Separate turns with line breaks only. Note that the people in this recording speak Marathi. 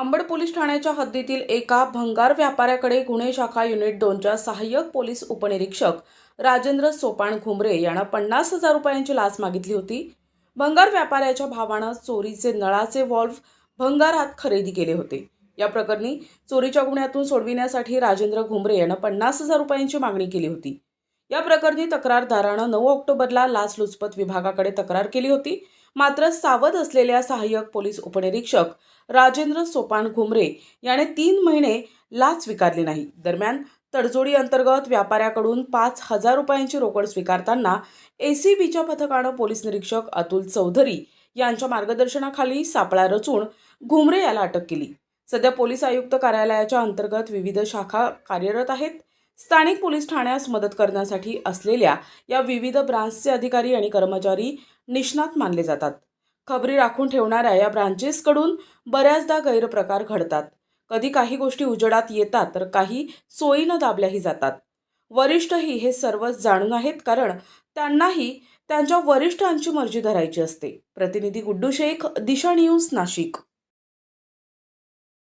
अंबड पोलीस ठाण्याच्या हद्दीतील एका भंगार व्यापाऱ्याकडे गुन्हे शाखा युनिट दोनच्या सहाय्यक पोलीस उपनिरीक्षक राजेंद्र सोपाण घुमरे यानं पन्नास हजार रुपयांची लाच मागितली होती. भंगार व्यापाऱ्याच्या भावानं चोरीचे नळाचे व्हॉल्व्ह भंगारात खरेदी केले होते. या प्रकरणी चोरीच्या गुन्ह्यातून सोडविण्यासाठी राजेंद्र घुमरे यानं पन्नास हजार रुपयांची मागणी केली होती. या प्रकरणी तक्रारदारानं नऊ ऑक्टोबरला लाचलुचपत विभागाकडे तक्रार केली होती. मात्र सावध असलेल्या सहाय्यक पोलीस उपनिरीक्षक राजेंद्र सोपान घुमरे याने तीन महिने लाच स्वीकारली नाही. दरम्यान तडजोडी अंतर्गत व्यापाऱ्याकडून पाच हजार रुपयांची रोकड स्वीकारताना एसीबीच्या पथकानं पोलीस निरीक्षक अतुल चौधरी यांच्या मार्गदर्शनाखाली सापळा रचून घुमरे याला अटक केली. सध्या पोलीस आयुक्त कार्यालयाच्या अंतर्गत विविध शाखा कार्यरत आहेत. स्थानिक पोलीस ठाण्यास मदत करण्यासाठी असलेल्या या विविध ब्रांचचे अधिकारी आणि कर्मचारी निष्णात मानले जातात. खबरी राखून ठेवणाऱ्या या ब्रांचेसकडून बऱ्याचदा गैरप्रकार घडतात. कधी काही गोष्टी उजेडात येतात तर काही सोयीनं दाबल्याही जातात. वरिष्ठही हे सर्वच जाणून आहेत कारण त्यांनाही त्यांच्या वरिष्ठांची मर्जी धरायची असते. प्रतिनिधी गुड्डू शेख दिशा न्यूज नाशिक.